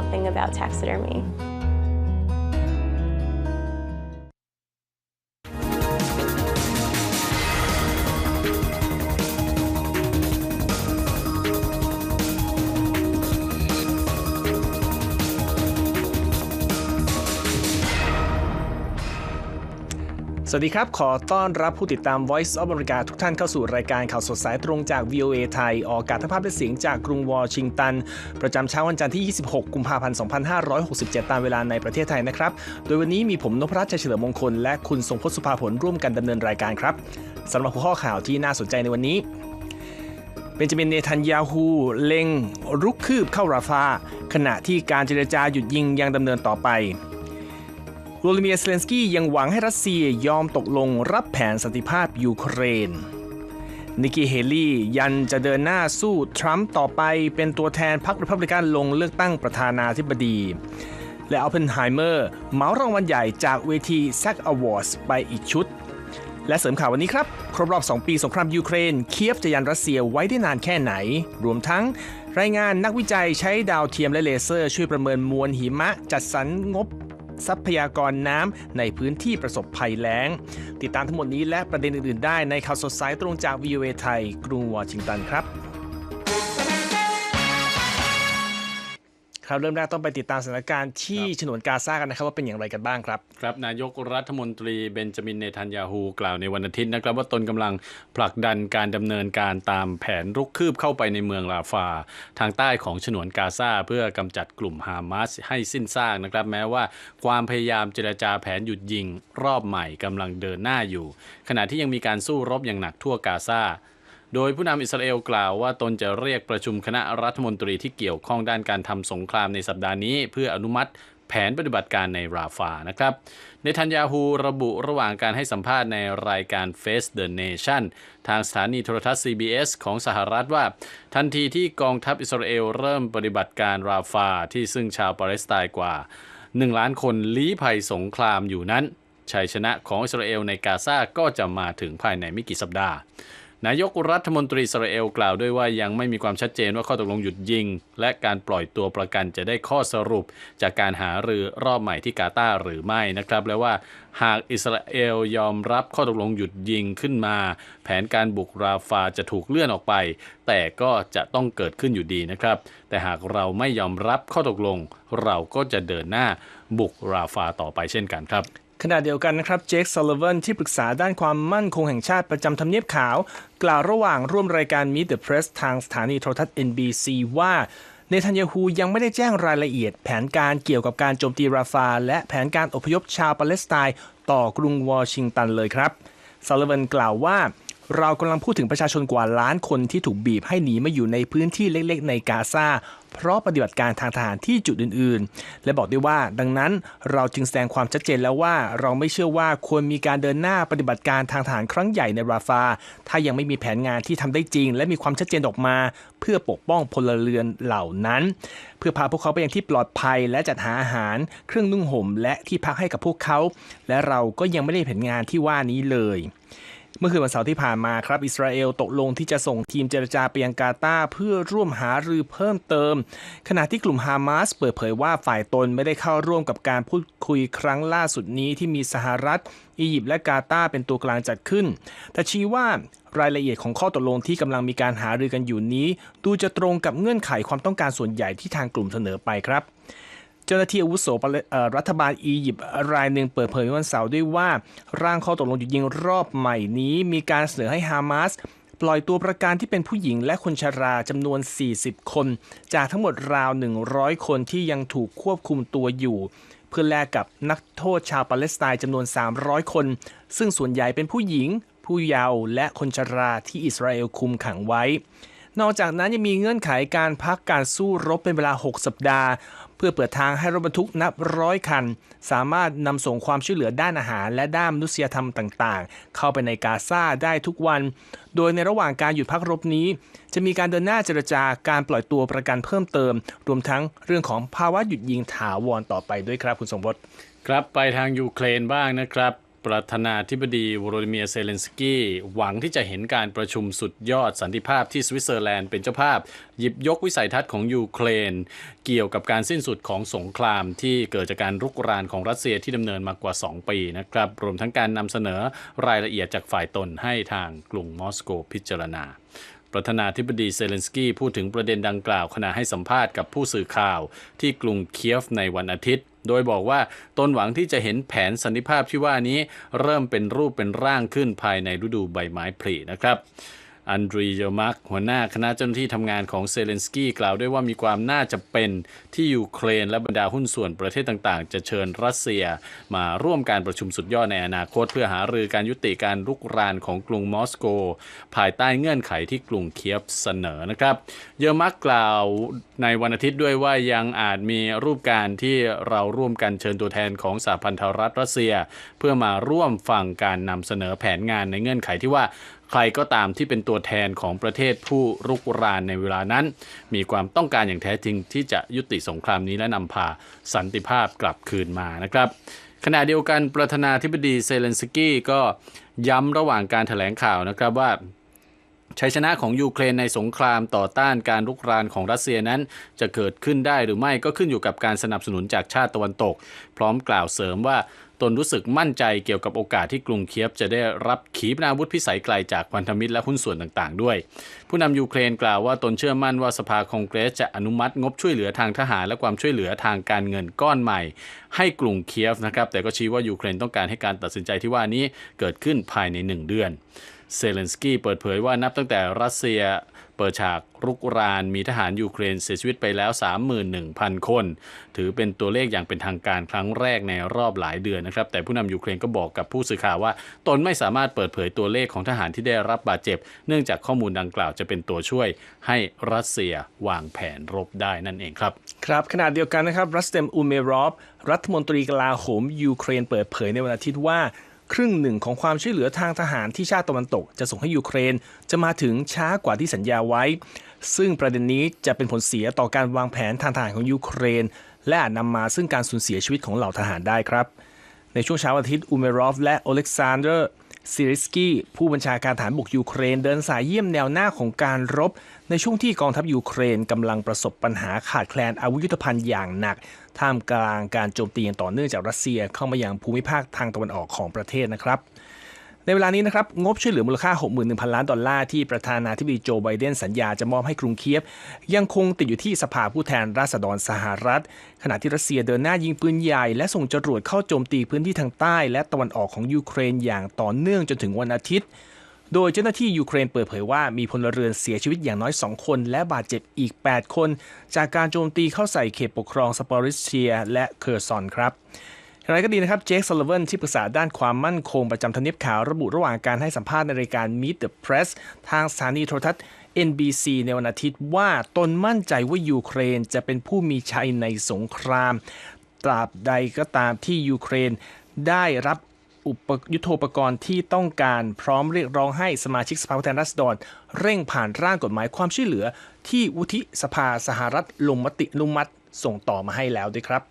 thing about taxidermy. สวัสดีครับ ขอต้อนรับผู้ติดตาม Voice of America ทุกท่านเข้าสู่รายการข่าวสดสายตรงจาก VOA ไทย ออกอากาศทั้งภาพและเสียงจากกรุงวอชิงตัน ประจำเช้าวันจันทร์ที่ 26 กุมภาพันธ์ 2567 ตามเวลาในประเทศไทยนะครับ โดยวันนี้มีผมนพรัชชัยเฉลิมมงคล และคุณทรงพจน์สุภาผลร่วมกันดำเนินรายการครับสำหรับหัวข้อข่าวที่น่าสนใจในวันนี้เบนจามินเนทันยาฮูเล็งรุกคืบเข้าราฟาขณะที่การเจรจาหยุดยิงยังดำเนินต่อไป โวลดิเมียร์เซเลนสกี้ยังหวังให้รัสเซียยอมตกลงรับแผนสันติภาพยูเครน นิกกี้เฮลี่ยันจะเดินหน้าสู้ทรัมป์ต่อไปเป็นตัวแทนพรรครีพับลิกันลงเลือกตั้งประธานาธิบดี และอัลเพนไฮเมอร์เหมารางวัลใหญ่จากเวที SAG Awards ไปอีกชุด และเสริมข่าววันนี้ครับ ครบรอบ 2 ปีสงครามยูเครน เคียฟจะยันรัสเซียไว้ได้นานแค่ไหน รวมทั้งรายงานนักวิจัยใช้ดาวเทียมและเลเซอร์ ช่วยประเมินมวลหิมะ จัดสรรงบ ทรัพยากรน้ำในพื้นที่ประสบภัยแล้ง ติดตามทั้งหมดนี้และประเด็นอื่นๆได้ในข่าวสดสายตรงจากวิวเอไทย กรุงวอชิงตันครับ ครับเริ่มแรกต้องไปติดตามสถานการณ์ที่ฉนวนกาซากันนะครับว่าเป็นอย่างไรกันบ้างครับครับนายกรัฐมนตรีเบนจามินเนทันยาฮูกล่าวในวันอาทิตย์นะครับว่าตนกำลังผลักดันการดำเนินการตามแผนรุกคืบเข้าไปในเมืองลาฟา ทางใต้ของฉนวนกาซาเพื่อกำจัดกลุ่มฮามาสให้สิ้นซากนะครับแม้ว่าความพยายามเจรจาแผนหยุดยิงรอบใหม่กำลังเดินหน้าอยู่ ขณะที่ยังมีการสู้รบอย่างหนักทั่วกาซา โดยผู้นำอิสราเอลกล่าวว่าตนจะเรียกประชุมคณะรัฐมนตรีที่เกี่ยวข้องด้านการทำสงครามในสัปดาห์นี้ เพื่ออนุมัติแผนปฏิบัติการในราฟานะครับเนทันยาฮูระบุระหว่างการให้สัมภาษณ์ในรายการ Face the Nation ทางสถานีโทรทัศน์ CBS ของสหรัฐว่า ทันทีที่กองทัพอิสราเอลเริ่มปฏิบัติการราฟาที่ซึ่งชาวปาเลสไตน์กว่า 1 ล้านคนลี้ภัยสงครามอยู่นั้นชัยชนะของอิสราเอลในกาซาก็จะมาถึงภายในไม่กี่สัปดาห์ นายกรัฐมนตรีอิสราเอลกล่าวด้วยว่ายังไม่มีความชัดเจนว่าข้อตกลงหยุดยิง และการปล่อยตัวประกันจะได้ข้อสรุป จากการหารือรอบใหม่ที่กาตาร์หรือไม่นะครับ และว่าหากอิสราเอลยอมรับข้อตกลงหยุดยิงขึ้นมา แผนการบุกราฟาจะถูกเลื่อนออกไป แต่ก็จะต้องเกิดขึ้นอยู่ดีนะครับ แต่หากเราไม่ยอมรับข้อตกลง เราก็จะเดินหน้าบุกราฟาต่อไปเช่นกันครับ ขณะเดียวกันนะครับเจคซัลลิวันที่ปรึกษาด้านความมั่นคงแห่งชาติประจำทำเนียบขาว กล่าวระหว่างร่วมรายการ Meet the Press ทางสถานีโทรทัศน์ NBC ว่าเนทันยาฮูยังไม่ได้แจ้งรายละเอียด แผนการเกี่ยวกับการโจมตีราฟา และแผนการอพยพชาวปาเลสไตน์ต่อกรุงวอชิงตันเลยครับซัลลิวันกล่าวว่า เรากำลังพูดถึงประชาชนกว่าล้านคนที่ถูกบีบให้หนีมาอยู่ในพื้นที่เล็กๆ ในกาซาเพราะปฏิบัติการทางทหารที่จุดอื่นๆ และบอกด้วยว่า ดังนั้นเราจึงแสดงความชัดเจนแล้วว่าเราไม่เชื่อว่าควรมีการเดินหน้าปฏิบัติการทางทหารครั้งใหญ่ในราฟา ถ้ายังไม่มีแผนงานที่ทำได้จริง และมีความชัดเจนออกมา เพื่อปกป้องพลเรือนเหล่านั้น เพื่อพาพวกเขาไปยังที่ปลอดภัย และจัดหาอาหาร เครื่องนุ่งห่มและที่พักให้กับพวกเขา และเราก็ยังไม่ได้แผนงานที่ว่านี้เลย เมื่อคืนวันเสาร์ที่ผ่านมาครับ อิสราเอลตกลงที่จะส่งทีมเจรจาไปยังกาตาร์เพื่อร่วมหารือเพิ่มเติม ขณะที่กลุ่มฮามาสเปิดเผยว่าฝ่ายตนไม่ได้เข้าร่วมกับการพูดคุยครั้งล่าสุดนี้ที่มีสหรัฐ อียิปต์และกาตาร์เป็นตัวกลางจัดขึ้น แต่ชี้ว่ารายละเอียดของข้อตกลงที่กำลังมีการหารือกันอยู่นี้ ดูจะตรงกับเงื่อนไขความต้องการส่วนใหญ่ที่ทางกลุ่มเสนอไปครับ เจ้าหน้าที่อาวุโสรัฐบาลอียิปต์รายหนึ่งเปิดเผยวันเสาร์ด้วยว่า ร่างข้อตกลงหยุดยิงรอบใหม่นี้มีการเสนอให้ฮามาสปล่อยตัวประกันที่เป็นผู้หญิงและคนชราจำนวน 40 คน จากทั้งหมดราว 100 คนที่ยังถูกควบคุมตัวอยู่ เพื่อแลกกับนักโทษชาวปาเลสไตน์จำนวน 300 คน ซึ่งส่วนใหญ่เป็นผู้หญิง ผู้เยาว์และคนชราที่อิสราเอลคุมขังไว้ นอกจากนั้นยังมีเงื่อนไขการพักการสู้รบเป็นเวลา 6 สัปดาห์ เพื่อเปิดทางให้รถบรรทุกนับร้อยคัน สามารถนำส่งความช่วยเหลือด้านอาหาร และด้านมนุษยธรรมต่างๆ เข้าไปในกาซาได้ทุกวัน โดยในระหว่างการหยุดพักรบนี้ จะมีการเดินหน้าเจรจาการปล่อยตัวประกันเพิ่มเติม รวมทั้งเรื่องของภาวะหยุดยิงถาวรต่อไปด้วยครับคุณสมบัติครับไปทางยูเครนบ้างนะครับ ประธานาธิบดีวโรดิเมียเซเลนสกี้หวังที่จะเห็นการประชุมสุดยอดสันติภาพที่สวิตเซอร์แลนด์เป็นเจ้าภาพ หยิบยกวิสัยทัศน์ของยูเครน เกี่ยวกับการสิ้นสุดของสงครามที่เกิดจากการรุกรานของรัสเซียที่ดำเนินมากว่า 2 ปีนะครับ รวมทั้งการนำเสนอรายละเอียดจากฝ่ายตนให้ทางกรุงมอสโกพิจารณาประธานาธิบดีเซเลนสกี้พูดถึงประเด็นดังกล่าวขณะให้สัมภาษณ์กับผู้สื่อข่าวที่กรุงเคียฟในวันอาทิตย์ โดยบอกว่าตนหวังที่จะเห็นแผนสันติภาพที่ว่านี้ เริ่มเป็นรูปเป็นร่างขึ้นภายในฤดูใบไม้ผลินะครับ อันดรีเยมักหัวหน้าคณะเจ้าหน้าที่ทำงานของเซเลนสกี้กล่าวด้วยว่ามีความน่าจะเป็นที่ยูเครนและบรรดาหุ้นส่วนประเทศต่างๆ จะเชิญรัสเซียมาร่วมการประชุมสุดยอดในอนาคต เพื่อหารือการยุติการรุกรานของกรุงมอสโก ภายใต้เงื่อนไขที่กรุงเคียฟเสนอนะครับ เยอมักกล่าวในวันอาทิตย์ด้วยว่ายังอาจมีรูปการที่เราร่วมกันเชิญตัวแทนของสหพันธรัฐรัสเซีย เพื่อมาร่วมฟังการนำเสนอแผนงานในเงื่อนไขที่ว่า ใครก็ตามที่เป็นตัวแทนของประเทศผู้รุกรานในเวลานั้น มีความต้องการอย่างแท้จริงที่จะยุติสงครามนี้และนำพาสันติภาพกลับคืนมานะครับขณะเดียวกันประธานาธิบดีเซเลนสกี้ก็ย้ำระหว่างการถแถลงข่าวนะครับว่าชัยชนะของยูเครนในสงครามต่อต้านการรุกรานของรัสเซียนั้น จะเกิดขึ้นได้หรือไม่ก็ขึ้นอยู่กับการสนับสนุนจากชาติตะวันตก พร้อมกล่าวเสริมว่า ตนรู้สึกมั่นใจเกี่ยวกับโอกาสที่กรุงเคียฟจะได้รับขีปนาวุธพิสัยไกลจากพันธมิตรและหุ้นส่วนต่างๆ ด้วย ผู้นำยูเครนกล่าวว่าตนเชื่อมั่นว่าสภาคองเกรสจะอนุมัติงบช่วยเหลือทางทหารและความช่วยเหลือทางการเงินก้อนใหม่ ให้กรุงเคียฟนะครับแต่ก็ชี้ว่ายูเครนต้องการให้การตัดสินใจที่ว่านี้เกิดขึ้นภายในหนึ่งเดือนเซเลนสกี้เปิดเผยว่านับตั้งแต่รัสเซีย ปิดฉากรุกรานมีทหารยูเครนเสียชีวิตไปแล้ว 31,000 คน ถือเป็นตัวเลขอย่างเป็นทางการครั้งแรกในรอบหลายเดือนนะครับ แต่ผู้นำยูเครนก็บอกกับผู้สื่อข่าวว่า ตนไม่สามารถเปิดเผยตัวเลขของทหารที่ได้รับบาดเจ็บ เนื่องจากข้อมูลดังกล่าวจะเป็นตัวช่วยให้รัสเซียวางแผนรบได้นั่นเองครับ ครับขณะเดียวกันนะครับรัสเตมอูเมรอฟรัฐมนตรีกลาโหมยูเครนเปิดเผยในวันอาทิตย์ว่า ครึ่งหนึ่งของความช่วยเหลือทางทหารที่ชาติตะวันตก จะส่งให้ยูเครน จะมาถึงช้ากว่าที่สัญญาไว้ ซึ่งประเด็นนี้จะเป็นผลเสียต่อการวางแผนทางทหารของยูเครน และอาจนำมาซึ่งการสูญเสียชีวิตของเหล่าทหารได้ครับ ในช่วงเช้าวันอาทิตย์อูเมรอฟและโอเล็กซานเดอร์ซิริสกี้ผู้บัญชาการฐานบกยูเครนเดินสายเยี่ยมแนวหน้าของการรบ ในช่วงที่กองทัพยูเครนกำลังประสบปัญหาขาดแคลนอาวุธยุทโธภัณฑ์อย่างหนัก ท่ามกลางการโจมตีอย่างต่อเนื่องจากรัสเซียเข้ามายังภูมิภาคทางตะวันออกของประเทศนะครับในเวลานี้นะครับงบช่วยเหลือมูลค่า 61,000 ล้านดอลลาร์ที่ประธานาธิบดีโจไบเดนสัญญาจะมอบให้กรุงเคียฟยังคงติดอยู่ที่สภาผู้แทนราษฎรสหรัฐ ขณะที่รัสเซียเดินหน้ายิงปืนใหญ่ และส่งจรวดเข้าโจมตีพื้นที่ทางใต้ และตะวันออกของยูเครนอย่างต่อเนื่องจนถึงวันอาทิตย์ โดยเจ้าหน้าที่ยูเครนเปิดเผยว่ามีพลเรือนเสียชีวิตอย่างน้อย 2 คน และบาดเจ็บอีก 8 คน จากการโจมตีเข้าใส่เขตปกครองสปอริเชีย และเคอร์ซอนครับอย่างไรก็ดีนะครับ เจคซัลลิวันที่ปรึกษาด้านความมั่นคงประจำทำเนียบขาวระบุระหว่างการให้สัมภาษณ์ในรายการ Meet the Press ทางสถานีโทรทัศน์ NBC ในวันอาทิตย์ว่าตนมั่นใจว่ายูเครนจะเป็นผู้มีชัยในสงคราม ตราบใดก็ตามที่ยูเครนได้รับ อุปยุทโธปกรณ์ที่ต้องการพร้อมเรียกร้องให้สมาชิกสภาผู้แทนราษฎร เร่งผ่านร่างกฎหมายความช่วยเหลือ ที่วุฒิสภาสหรัฐลงมติลุมัติส่งต่อมาให้แล้วด้วยครับ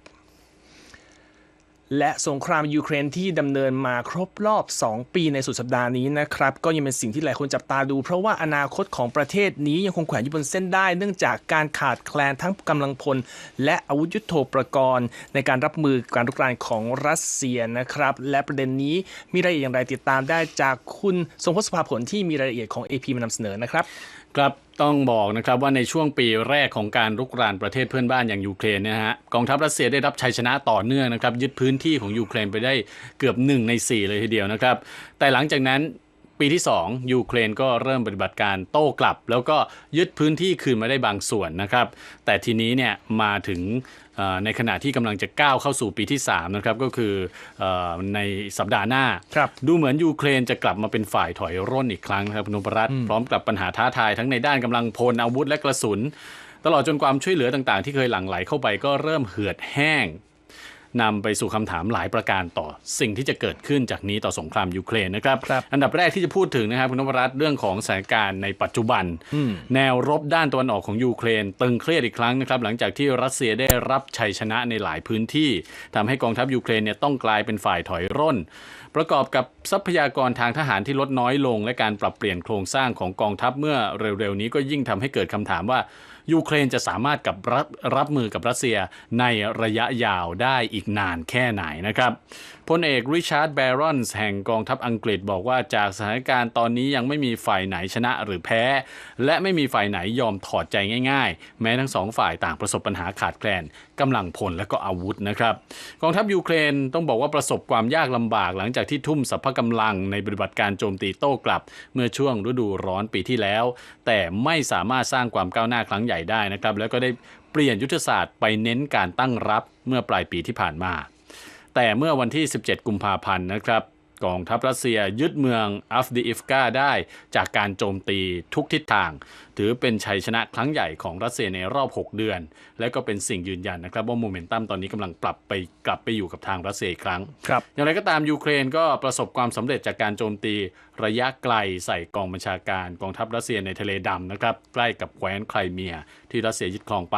และสงครามยูเครนที่ดำเนินมาครบรอบ 2 ปีในสุดสัปดาห์นี้นะครับ ก็ยังเป็นสิ่งที่หลายคนจับตาดู เพราะว่าอนาคตของประเทศนี้ยังคงแขวนอยู่บนเส้นได้ เนื่องจากการขาดแคลนทั้งกำลังพล และอาวุธยุโทโธปกรณ์ ในการรับมือการรุกรานของรัสเซียนะครับ และประเด็นนี้มีรายละเอียดอย่างไรติดตามได้จากคุณทรงพศภาผลที่มีรายละเอียดของ AP มานำเสนอนะครับครับ ต้องบอกนะครับว่าในช่วงปีแรกของการรุกรานประเทศเพื่อนบ้านอย่างยูเครนเนยนะฮะกองทัพรัสเซียได้รับชัยชนะต่อเนื่องนะครับยึดพื้นที่ของยูเครนไปได้เกือบ 1 ใน 4 เลยทีเดียวนะครับ แต่หลังจากนั้นปีที่ 2 ยูเครนก็เริ่มปฏิบัติการโต้กลับ แล้วก็ยึดพื้นที่คืนมาได้บางส่วนนะครับ แต่ทีนี้เนี่ยมาถึง ในขณะที่กำลังจะก้าวเข้าสู่ปีที่ 3 นะครับ ก็คือเออในสัปดาห์หน้าครับดูเหมือนยูเครนจะกลับมาเป็นฝ่ายถอยร่นอีกครั้งนะครับคุณนพรัตน์พร้อมกับปัญหาท้าทายทั้งในด้านกำลังพลอาวุธและกระสุน ตลอดจนความช่วยเหลือต่างๆ ที่เคยหลั่งไหลเข้าไปก็เริ่มเหือดแห้ง นำไปสู่คำถามหลายประการต่อสิ่งที่จะเกิดขึ้นจากนี้ต่อสงครามยูเครนนะครับครับอันดับแรกที่จะพูดถึงนะครับคุณนพรัตน์เรื่องของสถานการณ์ในปัจจุบัน แนวรบด้านตะวันออกของยูเครน ตึงเครียดอีกครั้งนะครับหลังจากที่รัสเซียได้รับชัยชนะในหลายพื้นที่ทำให้กองทัพยูเครนเนี่ยต้องกลายเป็นฝ่ายถอยร่น ประกอบกับทรัพยากรทางทหารที่ลดน้อยลง และการปรับเปลี่ยนโครงสร้างของกองทัพเมื่อเร็วๆนี้ก็ยิ่งทำให้เกิดคำถามว่า ยูเครนจะสามารถกับรับรับมือกับรัสเซียในระยะยาวได้อีกนานแค่ไหนนะครับพลเอกริชาร์ดแบรอนส์แห่งกองทัพอังกฤษบอกว่าจากสถานการณ์ตอนนี้ยังไม่มีฝ่ายไหนชนะหรือแพ้ และไม่มีฝ่ายไหนยอมถอดใจง่ายๆ แม้ทั้งสองฝ่ายต่างประสบปัญหาขาดแคลนกำลังพลและก็อาวุธนะครับ กองทัพยูเครนต้องบอกว่าประสบความยากลำบากหลังจากที่ทุ่มสรรพกำลังในปฏิบัติการโจมตีโต้กลับ เมื่อช่วงฤดูร้อนปีที่แล้ว แต่ไม่สามารถสร้างความก้าวหน้าครั้งใหญ่ได้นะครับ แล้วก็ได้เปลี่ยนยุทธศาสตร์ไปเน้นการตั้งรับเมื่อปลายปีที่ผ่านมา แต่เมื่อวันที่ 17 กุมภาพันธ์นะครับกองทัพรัสเซียยึดเมืองอัฟดีอิฟกาได้จากการโจมตีทุกทิศทาง ถือเป็นชัยชนะครั้งใหญ่ของรัสเซียในรอบ 6 เดือน และก็เป็นสิ่งยืนยันนะครับ ว่าโมเมนตัมตอนนี้กำลังปรับไปกลับไปอยู่กับทางรัสเซียอีกครั้งครับอย่างไรก็ตามยูเครนก็ประสบความสำเร็จจากการโจมตี ระยะไกลใส่กองบัญชาการกองทัพรัสเซียในทะเลดำนะครับ ใกล้กับแคว้นไครเมีย ที่รัสเซียยึดครองไป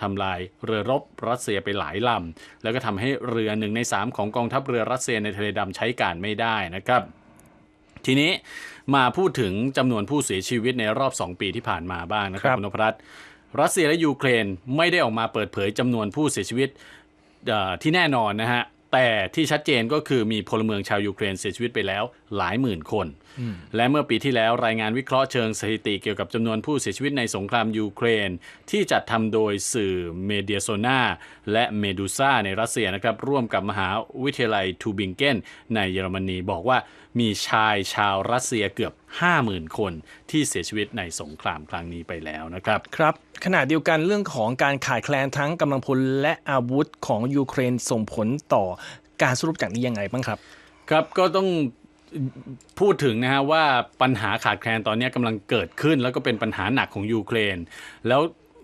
ทำลายเรือรบรัสเซียไปหลายลำแล้วก็ทำให้เรือหนึ่งในสามของกองทัพเรือรัสเซียในทะเลดำใช้การไม่ได้นะครับ ทีนี้มาพูดถึงจำนวนผู้เสียชีวิตในรอบ 2 ปีที่ผ่านมาบ้างนะครัครับบคุณนพรัตน์รัสเซียและยูเครนไม่ได้ออกมาเปิดเผยจำนวนผู้เสียชีวิตเอ่อที่แน่นอนนะฮะ แต่ที่ชัดเจนก็คือมีพลเมืองชาวยูเครนเสียชีวิตไปแล้วหลายหมื่นคน และเมื่อปีที่แล้วรายงานวิเคราะห์เชิงสถิติเกี่ยวกับจำนวนผู้เสียชีวิตในสงครามยูเครน ที่จัดทำโดยสื่อเมเดียโซนาและเมดูซ่าในรัสเซียนะครับร่วมกับมหาวิทยาลัยทูบิงเกนในเยอรมนีบอกว่า มีชายชาวรัสเซียเกือบ 50,000 คนที่เสียชีวิตในสงครามครั้งนี้ไปแล้วนะครับครับขณะเดียวกันเรื่องของการขาดแคลนทั้งกำลังพลและอาวุธของยูเครนส่งผลต่อการสรุปจากนี้ยังไงบ้างครับ ครับก็ต้องพูดถึงนะฮะว่าปัญหาขาดแคลนตอนนี้กำลังเกิดขึ้น แล้วก็เป็นปัญหาหนักของยูเครน แล้ว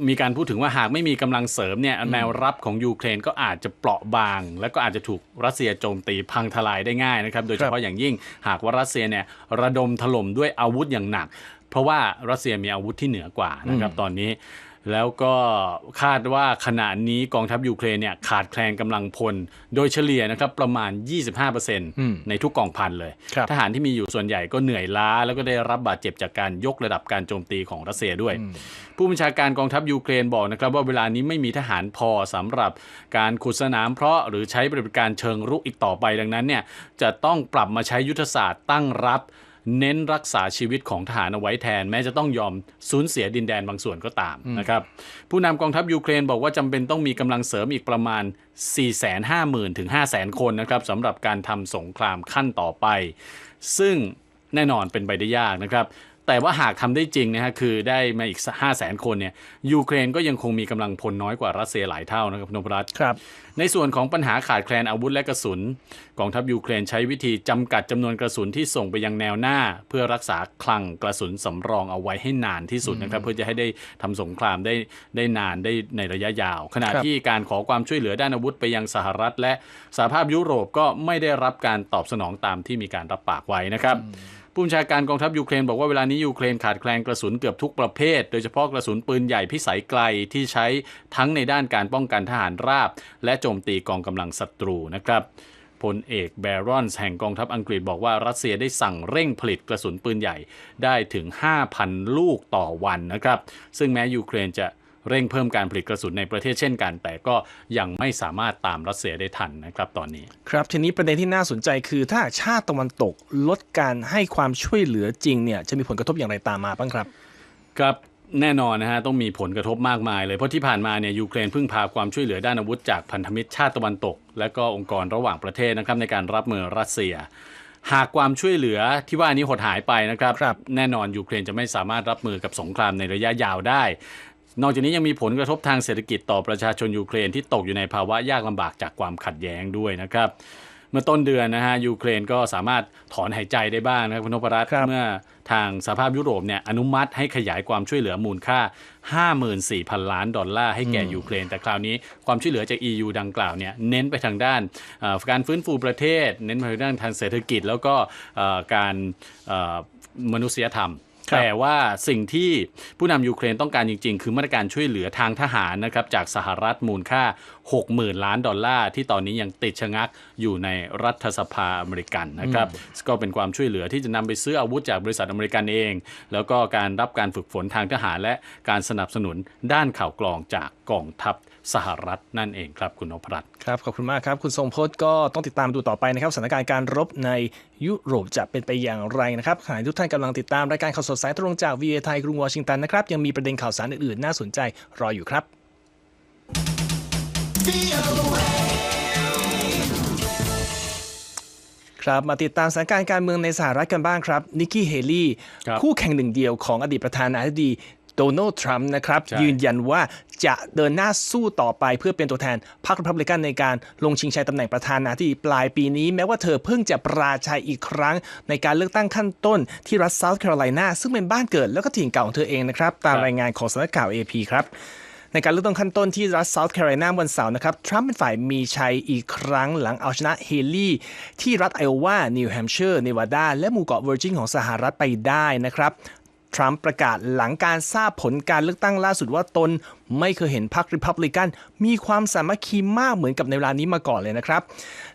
มีการพูดถึงว่าหากไม่มีกำลังเสริมเนี่ยแนวรับของยูเครนก็อาจจะเปราะบาง แล้วก็อาจจะถูกรัสเซียโจมตีพังทลายได้ง่ายนะครับ โดยเฉพาะอย่างยิ่งหากว่ารัสเซียเนี่ยระดมถล่มด้วยอาวุธอย่างหนัก เพราะว่ารัสเซียมีอาวุธที่เหนือกว่านะครับตอนนี้ แล้วก็คาดว่าขณะนี้กองทัพยูเครนเนี่ยขาดแคลนกำลังพล โดยเฉลี่ยนะครับประมาณ 25%ในทุกกองพันเลยครับทหารที่มีอยู่ส่วนใหญ่ก็เหนื่อยล้า แล้วก็ได้รับบาดเจ็บจากการยกระดับการโจมตีของรัสเซียด้วย ผู้บัญชาการกองทัพยูเครนบอกนะครับว่าเวลานี้ไม่มีทหารพอสำหรับการขุดสนามเพราะหรือใช้ปฏิบัติการเชิงรุกอีกต่อไปดังนั้นเนี่ยจะต้องปรับมาใช้ยุทธศาสตร์ตั้งรับ เน้นรักษาชีวิตของทหารเอาไว้แทน แม้จะต้องยอมสูญเสียดินแดนบางส่วนก็ตามนะครับผู้นำกองทัพยูเครนบอกว่าจำเป็นต้องมีกำลังเสริมอีกประมาณ 450,000 ถึง 500,000 คนนะครับสำหรับการทำสงครามขั้นต่อไป ซึ่งแน่นอนเป็นไปได้ยากนะครับ แต่ว่าหากทำได้จริงนะฮะคือได้มาอีก 5 0 0 0 0 0 คนเนี่ยยูเครนก็ยังคงมีกำลังพลน้อยกว่ารัสเซียหลายเท่านะครับคุณนพรัตน์ครับในส่วนของปัญหาขาดแคลนอาวุธและกระสุน กองทัพยูเครนใช้วิธีจำกัดจำนวนกระสุนที่ส่งไปยังแนวหน้า เพื่อรักษาคลังกระสุนสำรองเอาไว้ให้นานที่สุดนะครับเพื่อจะให้ได้ทำสงครามได้ได้นานได้ในระยะยาว ขณะครับที่การขอความช่วยเหลือด้านอาวุธไปยังสหรัฐ และสหภาพยุโรปก็ไม่ได้รับการตอบสนองตามที่มีการรับปากไว้นะครับ ผู้บัญชาการกองทัพยูเครนบอกว่าเวลานี้ยูเครนขาดแคลนกระสุนเกือบทุกประเภท โดยเฉพาะกระสุนปืนใหญ่พิสัยไกลที่ใช้ทั้งในด้านการป้องกันทหารราบ และโจมตีกองกำลังศัตรูนะครับพลเอกแบรอนส์แห่งกองทัพอังกฤษบอกว่ารัสเซียได้สั่งเร่งผลิตกระสุนปืนใหญ่ได้ถึง 5,000 ลูกต่อวันนะครับ ซึ่งแม้ยูเครนจะ เร่งเพิ่มการผลิตกระสุนในประเทศเช่นกัน แต่ก็ยังไม่สามารถตามรัสเซียได้ทันนะครับตอนนี้ ครับทีนี้ประเด็นที่น่าสนใจคือ ถ้าหากชาติตะวันตกลดการให้ความช่วยเหลือจริงเนี่ยจะมีผลกระทบอย่างไรตามมาบ้างครับ ครับแน่นอนนะฮะต้องมีผลกระทบมากมายเลยเพราะที่ผ่านมาเนี่ยยูเครนพึ่งพาความช่วยเหลือด้านอาวุธจากพันธมิตรชาติตะวันตก และก็องค์กรระหว่างประเทศนะครับในการรับมือรัสเซีย หากความช่วยเหลือที่ว่านี้หดหายไปนะครับครับแน่นอนยูเครนจะไม่สามารถรับมือกับสงครามในระยะยาวได้ นอกจากนี้ยังมีผลกระทบทางเศรษฐกิจต่อประชาชนยูเครนที่ตกอยู่ในภาวะยากลำบากจากความขัดแย้งด้วยนะครับ เมื่อต้นเดือนนะฮะยูเครนก็สามารถถอนหายใจได้บ้างนะครับคุณนพรัตน์เมื่อทางสหภาพยุโรปเนี่ยอนุมัติให้ขยายความช่วยเหลือมูลค่า 54,000 ล้านดอลลาร์ให้แก่ยูเครน แต่คราวนี้ความช่วยเหลือจาก EU ดังกล่าวเนี่ยเน้นไปทางด้านการฟื้นฟูประเทศ เน้นไปทางด้านทางเศรษฐกิจ แล้วก็การมนุษยธรรม แต่ว่าสิ่งที่ผู้นำยูเครนต้องการจริง ๆ คือมาตรการช่วยเหลือทางทหารนะครับจากสหรัฐมูลค่า 60,000 ล้านดอลลาร์ที่ตอนนี้ยังติดชะงักอยู่ในรัฐสภาอเมริกันนะครับก็เป็นความช่วยเหลือที่จะนำไปซื้ออาวุธจากบริษัทอเมริกันเอง แล้วก็การรับการฝึกฝนทางทหารและการสนับสนุนด้านข่าวกรองจากกองทัพสหรัฐนั่นเองครับคุณนพรัตน์ครับขอบคุณมากครับ คุณทรงพจน์ก็ต้องติดตามดูต่อไปนะครับสถานการณ์การรบในยุโรปจะเป็นไปอย่างไรนะครับขณะที่ทุกท่านกำลังติดตามรายการข่าวสดสายตรงจาก VA ไทยกรุงวอชิงตันนะครับยังมีประเด็นข่าวสารอื่นๆ น่าสนใจรออยู่ครับ ครับมาติดตามสถานการณ์การเมืองในสหรัฐกันบ้างครับนิกกี้เฮลี่ครับคู่แข่งหนึ่งเดียวของอดีตประธานาธิบดีโดนัลด์ทรัมป์นะครับใช่ยืนยันว่าจะเดินหน้าสู้ต่อไปเพื่อเป็นตัวแทนพรรครีพับลิกันในการลงชิงชัยตำแหน่งประธานาธิบดีปลายปีนี้ แม้ว่าเธอเพิ่งจะปราชัยอีกครั้ง ในการเลือกตั้งขั้นต้นที่รัฐเซาท์แคโรไลนาซึ่งเป็นบ้านเกิดแล้วก็ถิ่นเก่าของเธอเองนะครับ ตามรายงานของสำนักข่าว AP ครับ ในการเลือกตั้งขั้นต้นที่รัฐเซาท์แคโรไลนาวันเสาร์นะครับ ทรัมป์เป็นฝ่ายมีชัยอีกครั้งหลังเอาชนะเฮลี่ที่รัฐไอโอวา นิวแฮมเชอร์ เนวาดา และหมู่เกาะเวอร์จินของสหรัฐไปได้นะครับทรัมป์ประกาศหลังการทราบผลการเลือกตั้งล่าสุดว่าตนไม่เคยเห็นพรรคริพับลิกันมีความสามัคคีมากเหมือนกับในเวลานี้มาก่อนเลยนะครับ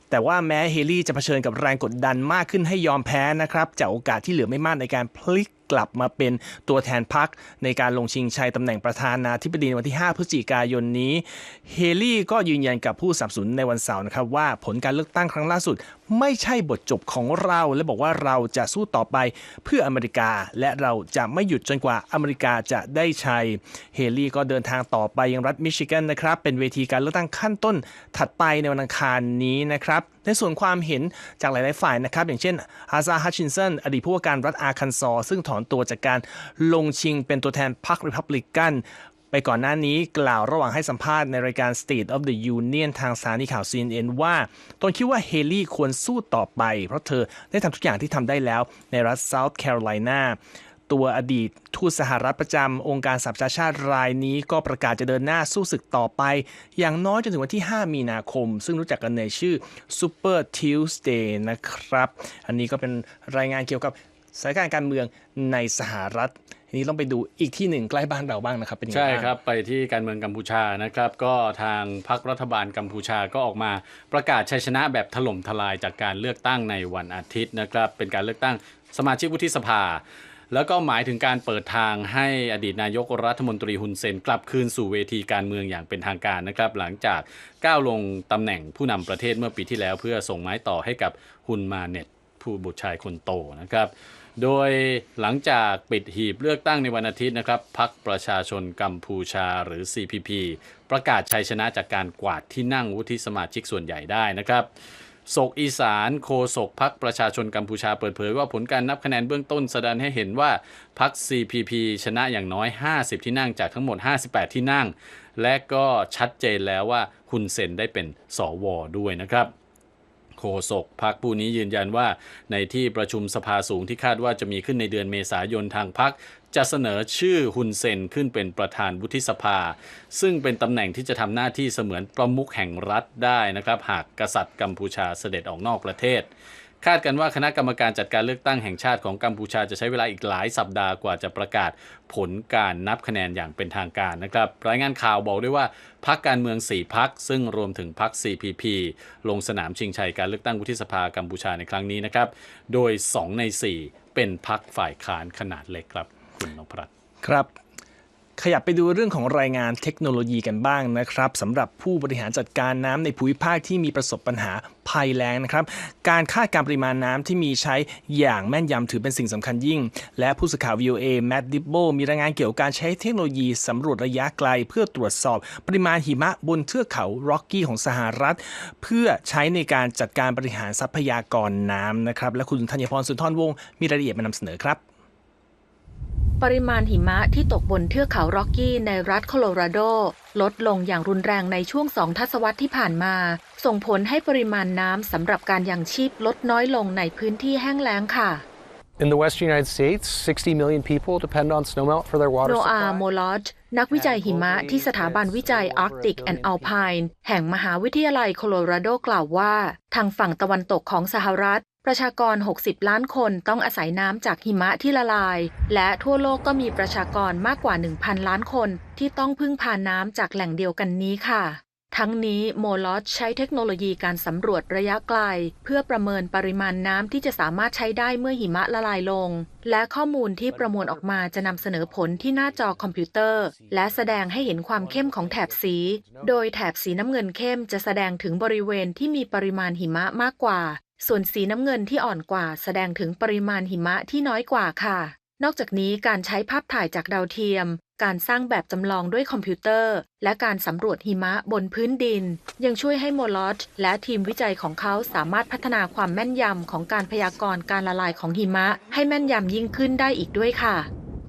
แต่ว่าแม้เฮลี่จะเผชิญกับแรงกดดันมากขึ้นให้ยอมแพ้นะครับ จากโอกาสที่เหลือไม่มากในการพลิก กลับมาเป็นตัวแทนพรรคในการลงชิงชัยตำแหน่งประธานาธิบดีในวันที่ 5 พฤศจิกายนนี้ เฮลี่ก็ยืนยันกับผู้สนับสนุนในวันเสาร์นะครับว่าผลการเลือกตั้งครั้งล่าสุด ไม่ใช่บทจบของเราและบอกว่าเราจะสู้ต่อไปเพื่ออเมริกา และเราจะไม่หยุดจนกว่าอเมริกาจะได้ชัย เฮลี่ก็เดินทางต่อไปยังรัฐมิชิแกนนะครับเป็นเวทีการเลือกตั้งขั้นต้นถัดไปในวันอังคารนี้นะครับ ในส่วนความเห็นจากหลาย ๆ ฝ่ายนะครับ อย่างเช่นอาซาฮัชชินสันอดีตผู้ว่าการรัฐอาร์คันซอ ซึ่งถอนตัวจากการลงชิงเป็นตัวแทนพรรคริพับลิกันไปก่อนหน้านี้กล่าวระหว่างให้สัมภาษณ์ในรายการ State of the Union ทางสถานีข่าว CNN ว่าตนคิดว่าเฮลี่ควรสู้ต่อไป เพราะเธอได้ทำทุกอย่างที่ทำได้แล้วในรัฐ South Carolina ตัวอดีตทูตสหรัฐประจำองค์การสหประชาชาติรายนี้ ก็ประกาศจะเดินหน้าสู้ศึกต่อไป อย่างน้อยจนถึงวันที่ 5 มีนาคม ซึ่งรู้จักกันในชื่อ Super Tuesday นะครับ อันนี้ก็เป็นรายงานเกี่ยวกับสถานการณ์การเมืองในสหรัฐทีนี้ต้องไปดูอีกที่หนึ่งใกล้บ้านเราบ้างนะครับ เป็นยังไงใช่บ้างครับ ไปที่การเมืองกัมพูชานะครับ ก็ทางพรรครัฐบาลกัมพูชาก็ออกมาประกาศชัยชนะแบบถล่มทลายจากการเลือกตั้งในวันอาทิตย์นะครับ เป็นการเลือกตั้งสมาชิกวุฒิสภา แล้วก็หมายถึงการเปิดทางให้อดีตนายกรัฐมนตรีฮุนเซนกลับคืนสู่เวทีการเมืองอย่างเป็นทางการนะครับ หลังจากก้าวลงตำแหน่งผู้นำประเทศเมื่อปีที่แล้ว เพื่อส่งไม้ต่อให้กับฮุนมาเน็ตผู้บุตรชายคนโตนะครับโดยหลังจากปิดหีบเลือกตั้งในวันอาทิตย์นะครับพักประชาชนกัมพูชาหรือ CPP ประกาศชัยชนะจากการกวาดที่นั่งวุฒิสมาชิกส่วนใหญ่ได้นะครับ ศกอีสานโคศกพักประชาชนกัมพูชาเปิดเผยว่าผลการนับคะแนนเบื้องต้นแสดงให้เห็นว่าพัก CPP ชนะอย่างน้อย 50 ที่นั่งจากทั้งหมด 58 ที่นั่ง และก็ชัดเจนแล้วว่าคุณเซนได้เป็นสวด้วยนะครับ โฆษกพักผู้นี้ยืนยันว่าในที่ประชุมสภาสูงที่คาดว่าจะมีขึ้นในเดือนเมษายนทางพักจะเสนอชื่อฮุนเซนขึ้นเป็นประธานวุฒิสภา ซึ่งเป็นตำแหน่งที่จะทำหน้าที่เสมือนประมุขแห่งรัฐได้นะครับ หากกษัตริย์กัมพูชาเสด็จออกนอกประเทศ คาดกันว่าคณะกรรมการจัดการเลือกตั้งแห่งชาติของกัมพูชาจะใช้เวลาอีกหลายสัปดาห์กว่าจะประกาศผลการนับคะแนนอย่างเป็นทางการนะครับ รายงานข่าวบอกด้วยว่าพักการเมือง 4พักซึ่งรวมถึงพัก CPP ลงสนามชิงชัยการเลือกตั้งวุฒิสภากัมพูชาในครั้งนี้นะครับ โดย 2 ใน 4 เป็นพักฝ่ายค้านขนาดเล็กครับ คุณนพรัตน์ครับ ขยับไปดูเรื่องของรายงานเทคโนโลยีกันบ้างนะครับสำหรับผู้บริหารจัดการน้ำในภูมิภาคที่มีประสบปัญหาภัยแล้งนะครับ การคาดการปริมาณน้ำที่มีใช้อย่างแม่นยำถือเป็นสิ่งสำคัญยิ่ง และผู้สื่อข่าว VOA แมดดิบโบมีรายงานเกี่ยวกับการใช้เทคโนโลยีสำรวจระยะไกล เพื่อตรวจสอบปริมาณหิมะบนเทือกเขาร็อกกี้ของสหรัฐ เพื่อใช้ในการจัดการบริหารทรัพยากรน้ำนะครับและคุณธัญพรสุนทรวงศ์มีรายละเอียดมานำเสนอครับ ปริมาณหิมะที่ตกบนเทือกเขาร็อกกี้ในรัฐโคโลราโด ลดลงอย่างรุนแรงในช่วงสองทศวรรษที่ผ่านมา ส่งผลให้ปริมาณน้ำสำหรับการยังชีพลดน้อยลงในพื้นที่แห้งแล้งค่ะ In the western United States, 60 million people depend on snowmelt for their water โนอา supply. โมลอดนักวิจัยหิมะที่สถาบันวิจัย Arctic and Alpine แห่งมหาวิทยาลัยโคโลราโดกล่าวว่า ทางฝั่งตะวันตกของสหรัฐ ประชากร 60 ล้านคนต้องอาศัยน้ำจากหิมะที่ละลาย และทั่วโลกก็มีประชากรมากกว่า 1,000 ล้านคนที่ต้องพึ่งพาน้ำจากแหล่งเดียวกันนี้ค่ะ ทั้งนี้โมลอสใช้เทคโนโลยีการสำรวจระยะไกล เพื่อประเมินปริมาณน้ำที่จะสามารถใช้ได้เมื่อหิมะละลายลง และข้อมูลที่ประมวลออกมาจะนำเสนอผลที่หน้าจอคอมพิวเตอร์ และแสดงให้เห็นความเข้มของแถบสี โดยแถบสีน้ำเงินเข้มจะแสดงถึงบริเวณที่มีปริมาณหิมะมากกว่า ส่วนสีน้ำเงินที่อ่อนกว่า แสดงถึงปริมาณหิมะที่น้อยกว่าค่ะ นอกจากนี้การใช้ภาพถ่ายจากดาวเทียม การสร้างแบบจำลองด้วยคอมพิวเตอร์ และการสำรวจหิมะบนพื้นดิน ยังช่วยให้โมลอสและทีมวิจัยของเขาสามารถพัฒนาความแม่นยำของการพยากรณ์การละลายของหิมะ ให้แม่นยำยิ่งขึ้นได้อีกด้วยค่ะ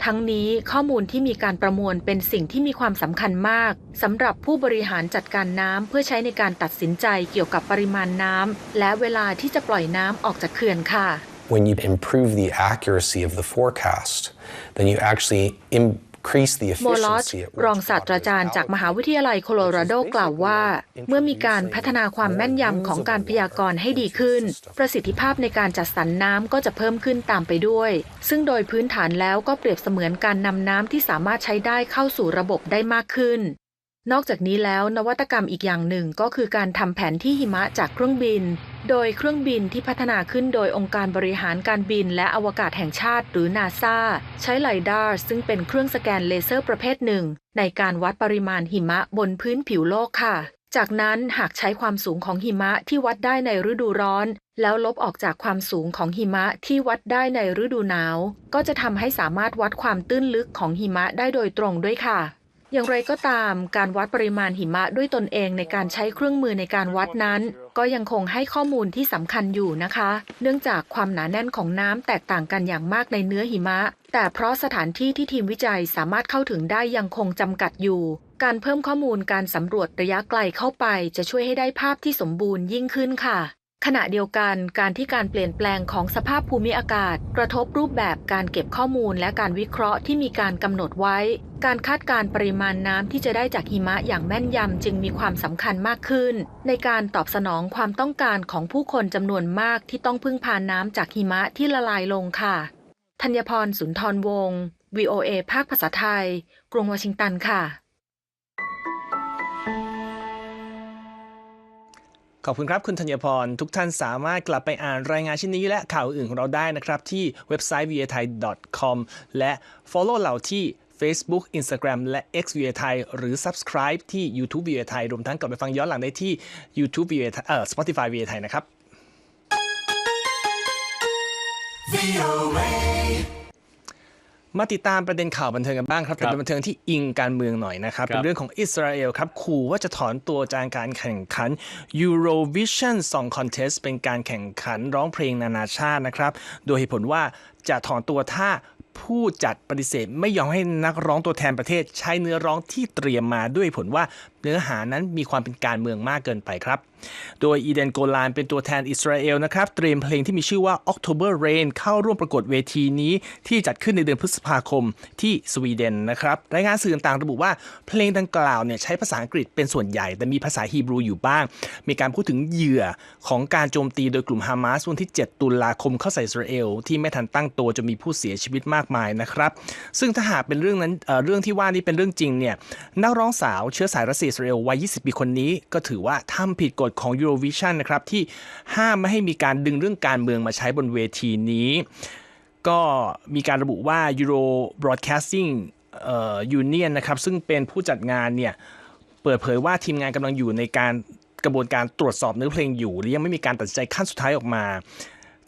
ทั้งนี้ข้อมูลที่มีการประมวลเป็นสิ่งที่มีความสำคัญมากสำหรับผู้บริหารจัดการน้ำเพื่อใช้ในการตัดสินใจเกี่ยวกับปริมาณน้ำและเวลาที่จะปล่อยน้ำออกจากเขื่อนค่ะ when you improve the accuracy of the forecast, then you actually increase the โมลอส efficiency at ร which องศาสตราจารย์จากมหาวิทยาลัยโคโลราโดกล่าวว่า เมื่อมีการพัฒนาความแม่นยำของการพยากรณ์ให้ดีขึ้น ประสิทธิภาพในการจัดสรรน้ำก็จะเพิ่มขึ้นตามไปด้วย ซึ่งโดยพื้นฐานแล้วก็เปรียบเสมือนการนำน้ำที่สามารถใช้ได้เข้าสู่ระบบได้มากขึ้น นอกจากนี้แล้วนวัตกรรมอีกอย่างหนึ่งก็คือการทำแผนที่หิมะจากเครื่องบิน โดยเครื่องบินที่พัฒนาขึ้นโดยองค์การบริหารการบินและอวกาศแห่งชาติหรือนาซาใช้ไลดาร์ซึ่งเป็นเครื่องสแกนเลเซอร์ประเภทหนึ่ง ในการวัดปริมาณหิมะบนพื้นผิวโลกค่ะ จากนั้นหากใช้ความสูงของหิมะที่วัดได้ในฤดูร้อน แล้วลบออกจากความสูงของหิมะที่วัดได้ในฤดูหนาว ก็จะทำให้สามารถวัดความตื้นลึกของหิมะได้โดยตรงด้วยค่ะ อย่างไรก็ตาม การวัดปริมาณหิมะด้วยตนเองในการใช้เครื่องมือในการวัดนั้น ก็ยังคงให้ข้อมูลที่สำคัญอยู่นะคะ เนื่องจากความหนาแน่นของน้ำแตกต่างกันอย่างมากในเนื้อหิมะ แต่เพราะสถานที่ที่ทีมวิจัยสามารถเข้าถึงได้ยังคงจำกัดอยู่ การเพิ่มข้อมูลการสำรวจระยะไกลเข้าไป จะช่วยให้ได้ภาพที่สมบูรณ์ยิ่งขึ้นค่ะ ขณะเดียวกันการที่การเปลี่ยนแปลงของสภาพภูมิอากาศ กระทบรูปแบบการเก็บข้อมูลและการวิเคราะห์ที่มีการกำหนดไว้ การคาดการปริมาณน้ำที่จะได้จากหิมะอย่างแม่นยำจึงมีความสำคัญมากขึ้น ในการตอบสนองความต้องการของผู้คนจำนวนมากที่ต้องพึ่งพาน้ำจากหิมะที่ละลายลงค่ะธัญพรสุนทรวงศ์ VOA ภาคภาษาไทย กรุงวอชิงตันค่ะ ขอบคุณครับ คุณธัญพร ทุกท่านสามารถกลับไปอ่านรายงานชิ้นนี้และข่าวอื่นของเราได้นะครับ ที่เว็บไซต์ v a t h a i com และ follow เราที่ Facebook Instagram และ X v a t h a i หรือ subscribe ที่ YouTube v a t h a i รวมทั้งกลับไปฟังย้อนหลังได้ที่ YouTube v a t h a i เอ่อ Spotify v a t h a i นะครับ มาติดตามประเด็นข่าวบันเทิงกันบ้างครับครับแต่เป็นบันเทิงที่อิงการเมืองหน่อยนะครับครับ เป็นเรื่องของอิสราเอลครับขู่ว่าจะถอนตัวจากการแข่งขัน Eurovision Song Contest เป็นการแข่งขันร้องเพลงนานาชาตินะครับ โดยเหตุผลว่าจะถอนตัวถ้าผู้จัดปฏิเสธไม่ยอมให้นักร้องตัวแทนประเทศ ใช้เนื้อร้องที่เตรียมมาด้วยผลว่าเนื้อหานั้นมีความเป็นการเมืองมากเกินไปครับ โดยอีเดนโกลานเป็นตัวแทนอิสราเอลนะครับ เตรียมเพลงที่มีชื่อว่า October Rain เข้าร่วมประกวดเวทีนี้ ที่จัดขึ้นในเดือนพฤษภาคมที่สวีเดนนะครับ รายงานสื่อต่างระบุว่าเพลงดังกล่าวเนี่ยใช้ภาษาอังกฤษเป็นส่วนใหญ่ แต่มีภาษาฮีบรูอยู่บ้าง มีการพูดถึงเหยื่อของการโจมตีโดยกลุ่มฮามาสวันที่ 7 ตุลาคมเข้าใส่อิสราเอลที่ไม่ทันตั้งตัวจนมีผู้เสียชีวิตมากมายนะครับ ซึ่งถ้าหากเป็นเรื่องนั้นเเรื่องที่ว่านี้เป็นเรื่องจริงเนี่ยนักร้องสาวเชื้อสายรัสเซียอิสราเอลวัย 20 ปีคนนี้ ก็ถือว่าทำผิดกฎของ Eurovision นะครับ ที่ห้ามไม่ให้มีการดึงเรื่องการเมืองมาใช้บนเวทีนี้ ก็มีการระบุว่า Euro Broadcasting เอ่อ Union นะครับ ซึ่งเป็นผู้จัดงานเนี่ยเปิดเผยว่าทีมงานกำลังอยู่ในการกระบวนการตรวจสอบเนื้อเพลงอยู่ และยังไม่มีการตัดสินใจขั้นสุดท้ายออกมา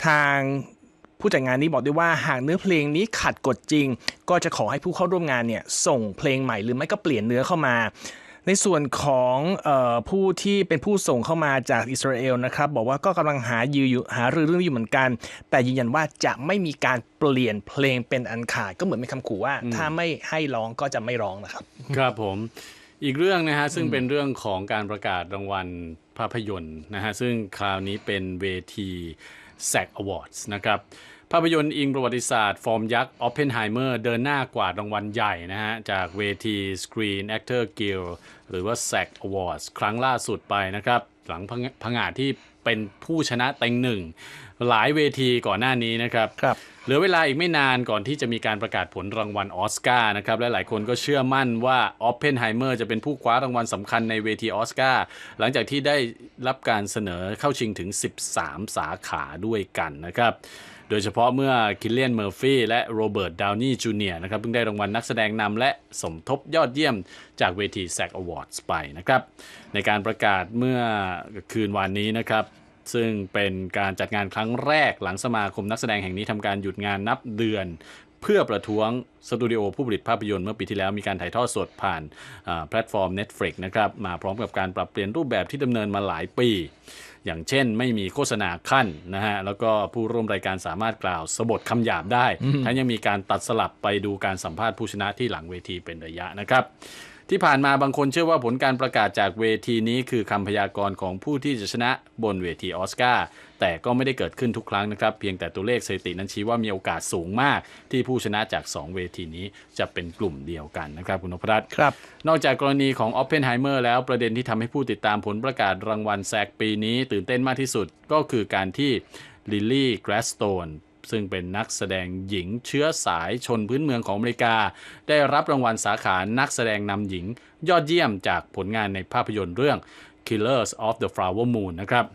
ทางผู้จัดงานนี้บอกด้วยว่าหากเนื้อเพลงนี้ขัดกฎจริง ก็จะขอให้ผู้เข้าร่วมงานเนี่ยส่งเพลงใหม่หรือไม่ก็เปลี่ยนเนื้อเข้ามา ในส่วนของเออผู้ที่เป็นผู้ส่งเข้ามาจากอิสราเอลนะครับ บอกว่าก็กำลังหายืออยู่หารือเรื่องนี้อยู่เหมือนกัน แต่ยืนยันว่าจะไม่มีการเปลี่ยนเพลงเป็นอันขาดก็เหมือนเป็นคำขู่ว่า ถ้าไม่ให้ร้องก็จะไม่ร้องนะครับ ครับผมอีกเรื่องนะฮะซึ่งเป็นเรื่องของการประกาศรางวัลภาพยนตร์นะฮะซึ่งคราวนี้เป็นเวที SAG Awards นะครับภาพยนตร์อิงประวัติศาสตร์ ฟอร์มยักษ์ Oppenheimer เดินหน้ากวาดรางวัลใหญ่นะฮะ จากเวที Screen Actor Guild หรือว่า SAG Awards ครั้งล่าสุดไปนะครับ หลังพังงาดที่ เป็นผู้ชนะเต็งหนึ่งหลายเวทีก่อนหน้านี้นะครับครับเหลือเวลาอีกไม่นานก่อนที่จะมีการประกาศผลรางวัลออสการ์นะครับและหลายคนก็เชื่อมั่นว่าออ p เพนไฮเมอร์จะเป็นผู้คว้ารางวัลสำคัญในเวทีออสการ์หลังจากที่ได้รับการเสนอเข้าชิงถึง 13 สาขาด้วยกันนะครับโดยเฉพาะเมื่อคิลเลียนเมอร์ฟี่และโรเบิร์ตดาวนีย์จูเนียร์นะครับเพิ่งได้รางวัลนักแสดงนำและสมทบยอดเยี่ยมจากเวที SAG Awards ไปนะครับ ในการประกาศเมื่อคืนวานนี้นะครับซึ่งเป็นการจัดงานครั้งแรกหลังสมาคมนักแสดงแห่งนี้ทำการหยุดงานนับเดือน เพื่อประท้วงสตูดิโอผู้ผลิตภาพยนตร์เมื่อปีที่แล้วมีการถ่ายทอดสดผ่านอ่าแพลตฟอร์ม Netflix นะครับมาพร้อมกับการปรับเปลี่ยนรูปแบบที่ดำเนินมาหลายปี อย่างเช่นไม่มีโฆษณาขั้นนะฮะแล้วก็ผู้ร่วมรายการสามารถกล่าวสะบทคำหยาบได้ ทั้งยังมีการตัดสลับไปดูการสัมภาษณ์ผู้ชนะที่หลังเวทีเป็นระยะนะครับ ที่ผ่านมาบางคนเชื่อว่าผลการประกาศจากเวทีนี้คือคำพยากรณ์ของผู้ที่จะชนะบนเวทีออสการ์แต่ก็ไม่ได้เกิดขึ้นทุกครั้งนะครับ เพียงแต่ตัวเลขสถิตินั้นชี้ว่ามีโอกาสสูงมาก ที่ผู้ชนะจาก 2 เวทีนี้จะเป็นกลุ่มเดียวกันนะครับคุณนพรัตน์ครับ นอกจากกรณีของ Oppenheimer แล้วประเด็นที่ทำให้ผู้ติดตามผลประกาศรางวัลแซกปีนี้ ตื่นเต้นมากที่สุดก็คือการที่ลิลลี่แกรสโตน ซึ่งเป็นนักแสดงหญิงเชื้อสายชนพื้นเมืองของอเมริกา ได้รับรางวัลสาขานักแสดงนำหญิง ยอดเยี่ยมจากผลงานในภาพยนตร์เรื่อง Killers of the Flower Moon นะครับ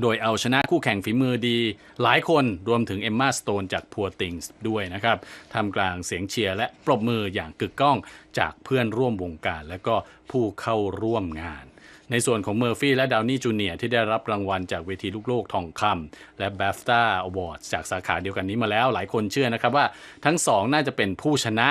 โดยเอาชนะคู่แข่งฝีมือดี หลายคนรวมถึงเอมมาสโตนจาก Poor Things ด้วยนะครับทำกลางเสียงเชียร์และปรบมืออย่างกึกก้องจากเพื่อนร่วมวงการ และก็ผู้เข้าร่วมงาน ในส่วนของเมอร์ฟี่และดาวนี่จูเนียร์ที่ได้รับรางวัลจากเวทีลูกโลกทองคำและ BAFTA Awards จากสาขาเดียวกันนี้มาแล้ว หลายคนเชื่อนะครับว่าทั้งสองน่าจะเป็นผู้ชนะ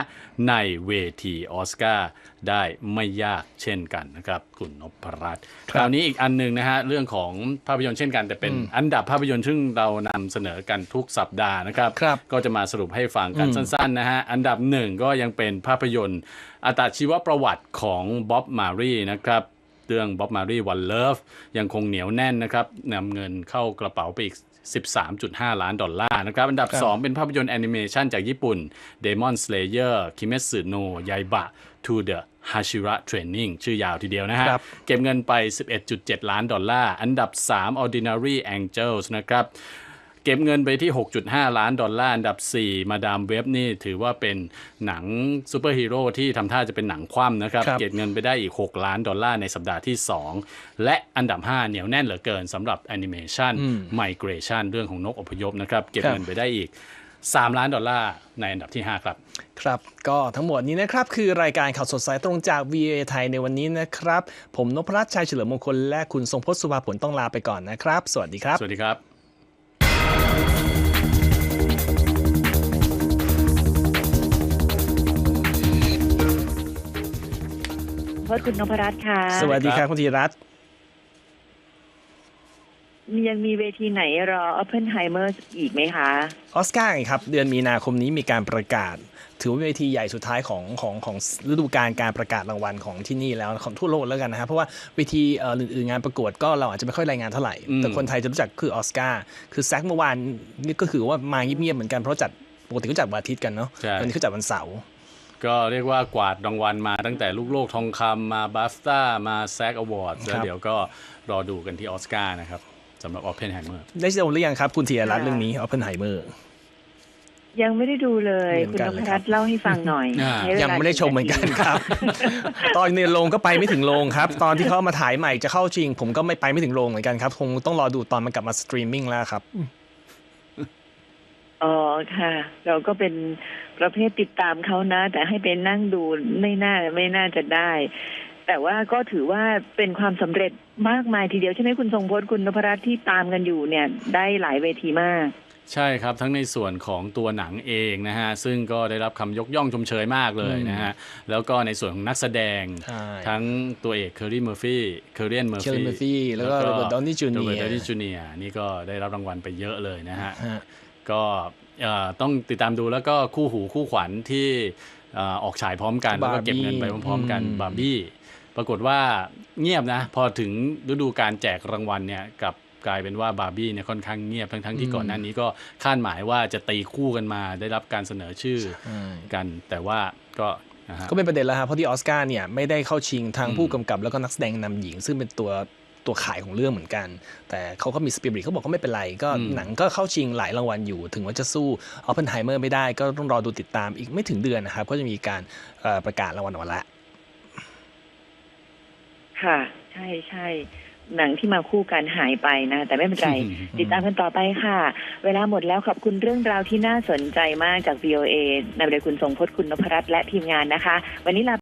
ในเวทีออสการ์ได้ไม่ยากเช่นกันนะครับคุณนพรัตน์คราวนี้อีกอันหนึ่งนะฮะเรื่องของภาพยนตร์เช่นกัน แต่เป็นอันดับภาพยนตร์ซึ่งเรานำเสนอกันทุกสัปดาห์นะครับครับก็จะมาสรุปให้ฟังกันสั้นๆนะฮะอันดับหนึ่งก็ยังเป็นภาพยนตร์อัตชีวประวัติของบ๊อบมารีนะครับ เรื่องบ๊อบมารีวันเลิฟยังคงเหนียวแน่นนะครับนำเงินเข้ากระเป๋าไปอีก 13.5 ล้านดอลลาร์นะครับ อันดับครับ 2 เป็นภาพยนตร์แอนิเมชันจากญี่ปุ่น Demon Slayer Kimetsu no Yaiba to the Hashira Training ชื่อยาวทีเดียวนะฮะครับเก็บเงินไป 11.7 ล้านดอลลาร์ อันดับ 3 Ordinary Angels นะครับ เก็บเงินไปที่ 6.5 ล้านดอลลาร์อันดับ 4 มาดามเว็บนี่ถือว่าเป็นหนังซูเปอร์ฮีโร่ที่ทำท่าจะเป็นหนังคว่ำนะครับครับเก็บเงินไปได้อีก 6 ล้านดอลลาร์ในสัปดาห์ที่ 2 และอันดับ 5 เหนียวแน่นเหลือเกินสำหรับแอนิเมชัน Migration เรื่องของนกอพยพนะครับเก็บครับเงินไปได้อีก 3 ล้านดอลลาร์ในอันดับที่ 5 ครับครับ ก็ทั้งหมดนี้นะครับ คือรายการข่าวสดสายตรงจาก VOA ไทยในวันนี้นะครับ ผมนพรัตน์ชัยเฉลิมมงคลและคุณทรงพจน์สุภาผลต้องลาไปก่อนนะครับ สวัสดีครับ สวัสดีครับ โทษคุณนพรัตน์ค่ะ สวัสดีครับคุณธีรัตน์มียังมีเวทีไหนรอ Oppenheimer อีกไหมคะ ออสการ์ไงครับ เดือนมีนาคมนี้มีการประกาศ ถือว่าเป็นเวทีใหญ่สุดท้ายของของของฤดูกาลการประกาศรางวัลของที่นี่แล้วของทั่วโลกแล้วกันนะครับเพราะว่าเวทีเอ่ออื่นๆงานประกวดก็เราอาจจะไม่ค่อยรายงานเท่าไหร่อืมแต่คนไทยจะรู้จักคือออสการ์คือแซกเมื่อวานนี่ก็คือว่ามาเงียบๆเหมือนกันเพราะจัดปกติก็จัดวันอาทิตย์กันเนาะใช่วันนี้เขาจัดวันเสาร์ ก็เรียกว่ากวาดรางวัลมาตั้งแต่ลูกโลกทองคำมาบัฟต้ามาแซกอวอร์ดแล้วเดี๋ยวก็รอดูกันที่ออสการ์นะครับสำหรับ Oppenheimer ได้ชมหรือยังครับ คุณธีรรัตน์เรื่องนี้ออปเพนไฮเมอร์ยังไม่ได้ดูเลยเหมืคุอณนกันนเลพยครัรับตน์เล่าให้ฟังหน่อยอ่าให้เวลายังไม่ได้ชมเหมือนกันครับ ตอนในโรงก็ไปไม่ถึงโรงครับ ตอนที่เขาเอามาถ่ายใหม่จะเข้าจริง ผมก็ไม่ไปไม่ถึงโรงเหมือนกันครับ คงต้องรอดูตอนมันกลับมาสตรีมมิ่งแล้วครับ อ๋อค่ะ เราก็เป็นประเภทติดตามเขานะ แต่ให้ไปนั่งดูไม่น่าไม่น่าจะได้ แต่ว่าก็ถือว่าเป็นความสำเร็จมากมายทีเดียวใช่ไหมคุณทรงพจน์คุณนพรัตน์ที่ตามกันอยู่เนี่ย ได้หลายเวทีมาก ใช่ครับทั้งในส่วนของตัวหนังเองนะฮะ ซึ่งก็ได้รับคำยกย่องชมเชยมากเลยนะฮะ แล้วก็ในส่วนของนักแสดงใช่ทั้งตัวเอกเคอร์รี่เมอร์ฟี่เคอร์เรียนเมอร์ฟี่ Cillian Murphy แล้วก็ Robert Downey Jr. โรเบิร์ตดาวนี่จูเนียนี่ก็ได้รับรางวัลไปเยอะเลยนะฮะฮะ ก็เอ่อต้องติดตามดูแล้วก็คู่หูคู่ขวัญที่เอ่อออกฉายพร้อมกัน แล้วก็เก็บเงินไปพร้อมๆกันอืมบาร์บี้ปรากฏว่าเงียบนะ พอถึงฤดูการแจกรางวัลเนี่ยกลับกลายเป็นว่าบาร์บี้เนี่ยค่อนข้างเงียบทั้งๆที่ก่อนหน้านี้ก็คาดหมายว่าจะตีคู่กันมาได้รับการเสนอชื่อกัน แต่ว่าก็นะฮะก็เป็นประเด็นแล้วครับเพราะที่ออสการ์เนี่ยไม่ได้เข้าชิงทั้งอืมผู้กำกับแล้วก็นักแสดงนำหญิง ซึ่งเป็นตัว ตัวขายของเรื่องเหมือนกัน แต่เขาก็มีสปิริตเขาบอกก็ไม่เป็นไร ก็หนังก็เข้าชิงหลายรางวัลอยู่ ถึงว่าจะสู้ออปเพนไฮเมอร์ไม่ได้ก็ต้องรอดูติดตามอีกไม่ถึงเดือนนะครับ ก็จะมีการเอ่อประกาศรางวัลออกมาแล้วค่ะ ใช่ใช่หนังที่มาคู่กันหายไปนะ แต่ไม่เป็นไร ติดตามกันต่อไปค่ะ เวลาหมดแล้วขอบคุณเรื่องราวที่น่าสนใจมากจาก VOA นำโดยคุณทรงพจน์คุณนพรัตน์และทีมงานนะคะ วันนี้ลา